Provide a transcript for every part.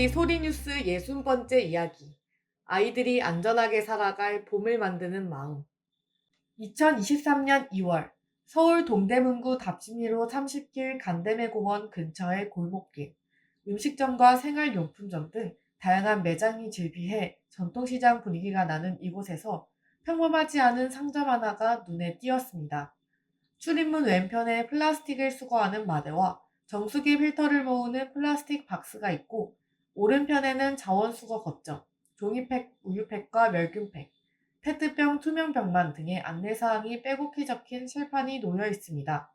우리 소리뉴스 60번째 이야기. 아이들이 안전하게 살아갈 봄을 만드는 마음. 2023년 2월 서울 동대문구 답심리로 30길 간대매공원 근처의 골목길, 음식점과 생활용품점 등 다양한 매장이 즐비해 전통시장 분위기가 나는 이곳에서 평범하지 않은 상점 하나가 눈에 띄었습니다. 출입문 왼편에 플라스틱을 수거하는 마대와 정수기 필터를 모으는 플라스틱 박스가 있고 오른편에는 자원수거 거점, 종이팩, 우유팩과 멸균팩, 페트병, 투명병만 등의 안내사항이 빼곡히 적힌 칠판이 놓여 있습니다.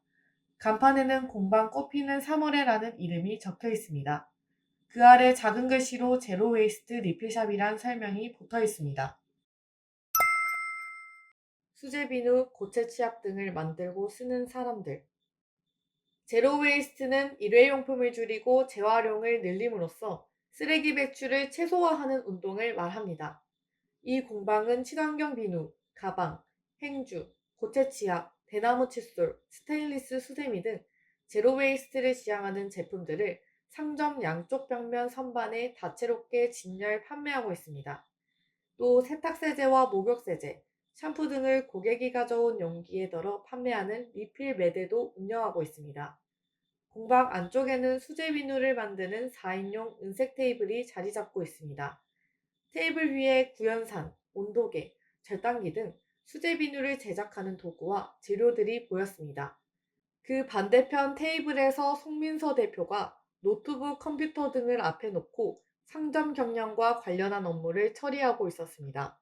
간판에는 공방 꽃피는 3월에라는 이름이 적혀 있습니다. 그 아래 작은 글씨로 제로 웨이스트 리필샵이란 설명이 붙어 있습니다. 수제 비누, 고체 치약 등을 만들고 쓰는 사람들. 제로 웨이스트는 일회용품을 줄이고 재활용을 늘림으로써 쓰레기 배출을 최소화하는 운동을 말합니다. 이 공방은 친환경 비누, 가방, 행주, 고체 치약, 대나무 칫솔, 스테인리스 수세미 등 제로 웨이스트를 지향하는 제품들을 상점 양쪽 벽면 선반에 다채롭게 진열 판매하고 있습니다. 또 세탁세제와 목욕세제, 샴푸 등을 고객이 가져온 용기에 덜어 판매하는 리필 매대도 운영하고 있습니다. 공방 안쪽에는 수제 비누를 만드는 4인용 은색 테이블이 자리 잡고 있습니다. 테이블 위에 구연산, 온도계, 절단기 등 수제 비누를 제작하는 도구와 재료들이 보였습니다. 그 반대편 테이블에서 송민서 대표가 노트북, 컴퓨터 등을 앞에 놓고 상점 경영과 관련한 업무를 처리하고 있었습니다.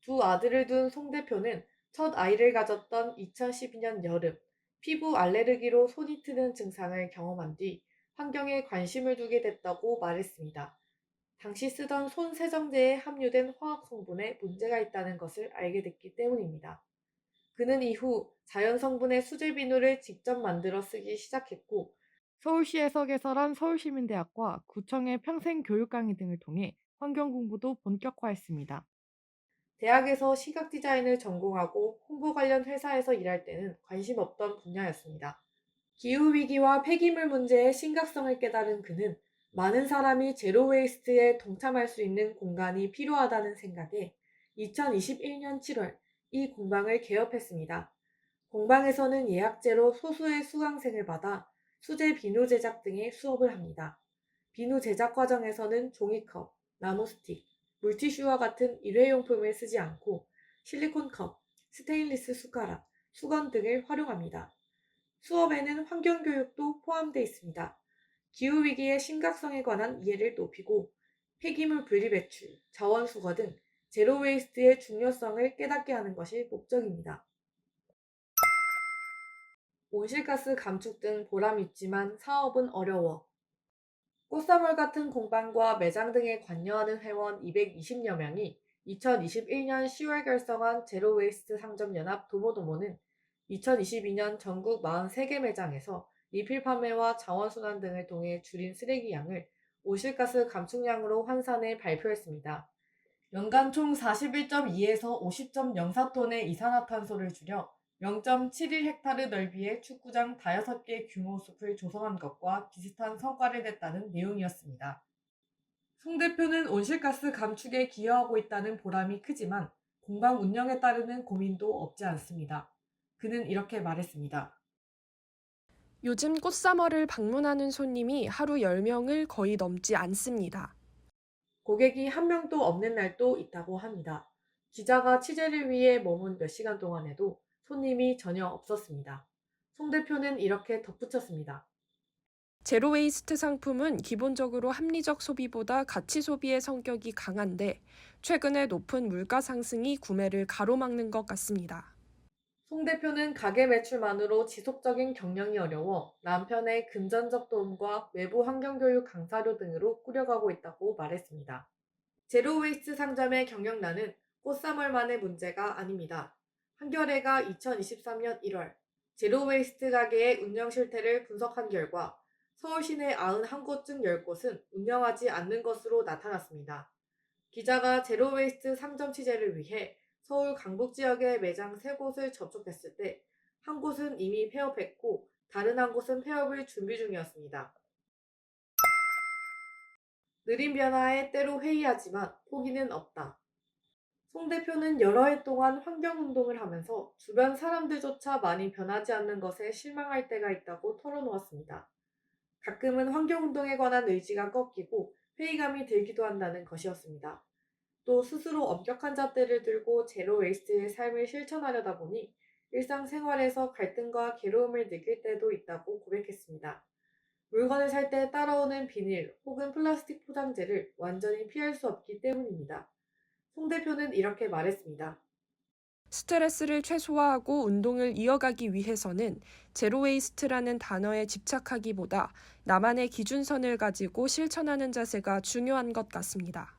두 아들을 둔 송 대표는 첫 아이를 가졌던 2012년 여름 피부 알레르기로 손이 트는 증상을 경험한 뒤 환경에 관심을 두게 됐다고 말했습니다. 당시 쓰던 손 세정제에 함유된 화학 성분에 문제가 있다는 것을 알게 됐기 때문입니다. 그는 이후 자연 성분의 수제 비누를 직접 만들어 쓰기 시작했고 서울시에서 개설한 서울시민대학과 구청의 평생 교육 강의 등을 통해 환경 공부도 본격화했습니다. 대학에서 시각 디자인을 전공하고 홍보 관련 회사에서 일할 때는 관심 없던 분야였습니다. 기후위기와 폐기물 문제의 심각성을 깨달은 그는 많은 사람이 제로 웨이스트에 동참할 수 있는 공간이 필요하다는 생각에 2021년 7월 이 공방을 개업했습니다. 공방에서는 예약제로 소수의 수강생을 받아 수제 비누 제작 등의 수업을 합니다. 비누 제작 과정에서는 종이컵, 나무 스틱, 물티슈와 같은 일회용품을 쓰지 않고 실리콘 컵, 스테인리스 숟가락, 수건 등을 활용합니다. 수업에는 환경교육도 포함되어 있습니다. 기후위기의 심각성에 관한 이해를 높이고 폐기물 분리배출, 자원 수거 등 제로웨이스트의 중요성을 깨닫게 하는 것이 목적입니다. 온실가스 감축 등 보람 있지만 사업은 어려워. 꽃사물 같은 공방과 매장 등에 관여하는 회원 220여 명이 2021년 10월 결성한 제로웨이스트 상점연합 도모도모는 2022년 전국 43개 매장에서 리필 판매와 자원순환 등을 통해 줄인 쓰레기 양을 온실가스 감축량으로 환산해 발표했습니다. 연간 총 41.2에서 50.04톤의 이산화탄소를 줄여 0.71헥타르 넓이의 축구장 5개 규모 숲을 조성한 것과 비슷한 성과를 냈다는 내용이었습니다. 송 대표는 온실가스 감축에 기여하고 있다는 보람이 크지만 공방 운영에 따르는 고민도 없지 않습니다. 그는 이렇게 말했습니다. 요즘 꽃사머를 방문하는 손님이 하루 10명을 거의 넘지 않습니다. 고객이 한 명도 없는 날도 있다고 합니다. 기자가 취재를 위해 머문 몇 시간 동안에도 손님이 전혀 없었습니다. 송 대표는 이렇게 덧붙였습니다. 제로웨이스트 상품은 기본적으로 합리적 소비보다 가치 소비의 성격이 강한데 최근에 높은 물가 상승이 구매를 가로막는 것 같습니다. 송 대표는 가게 매출만으로 지속적인 경영이 어려워 남편의 금전적 도움과 외부 환경교육 강사료 등으로 꾸려가고 있다고 말했습니다. 제로웨이스트 상점의 경영난은 꽃사물만의 문제가 아닙니다. 한겨레가 2023년 1월 제로웨이스트 가게의 운영 실태를 분석한 결과 서울 시내 91곳 중 10곳은 운영하지 않는 것으로 나타났습니다. 기자가 제로웨이스트 상점 취재를 위해 서울 강북 지역의 매장 3곳을 접촉했을 때 한 곳은 이미 폐업했고 다른 한 곳은 폐업을 준비 중이었습니다. 느린 변화에 때로 회의하지만 포기는 없다. 송 대표는 여러 해 동안 환경운동을 하면서 주변 사람들조차 많이 변하지 않는 것에 실망할 때가 있다고 털어놓았습니다. 가끔은 환경운동에 관한 의지가 꺾이고 회의감이 들기도 한다는 것이었습니다. 또 스스로 엄격한 잣대를 들고 제로 웨이스트의 삶을 실천하려다 보니 일상생활에서 갈등과 괴로움을 느낄 때도 있다고 고백했습니다. 물건을 살 때 따라오는 비닐 혹은 플라스틱 포장재를 완전히 피할 수 없기 때문입니다. 송 대표는 이렇게 말했습니다. 스트레스를 최소화하고 운동을 이어가기 위해서는 제로웨이스트라는 단어에 집착하기보다 나만의 기준선을 가지고 실천하는 자세가 중요한 것 같습니다.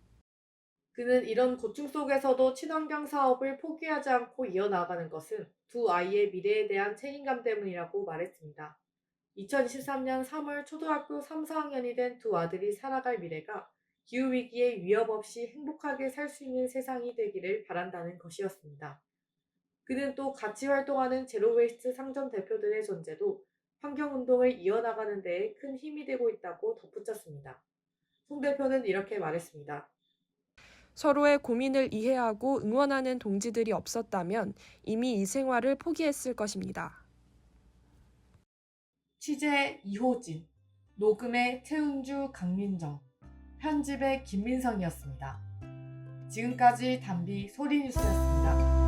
그는 이런 고충 속에서도 친환경 사업을 포기하지 않고 이어나가는 것은 두 아이의 미래에 대한 책임감 때문이라고 말했습니다. 2023년 3월 초등학교 3, 4학년이 된 두 아들이 살아갈 미래가 기후 위기에 위협 없이 행복하게 살 수 있는 세상이 되기를 바란다는 것이었습니다. 그는 또 같이 활동하는 제로웨이스트 상점 대표들의 존재도 환경운동을 이어나가는 데에 큰 힘이 되고 있다고 덧붙였습니다. 송 대표는 이렇게 말했습니다. 서로의 고민을 이해하고 응원하는 동지들이 없었다면 이미 이 생활을 포기했을 것입니다. 취재 이호진, 녹음의 최은주, 강민정, 편집의 김민성이었습니다. 지금까지 담비 소리뉴스였습니다.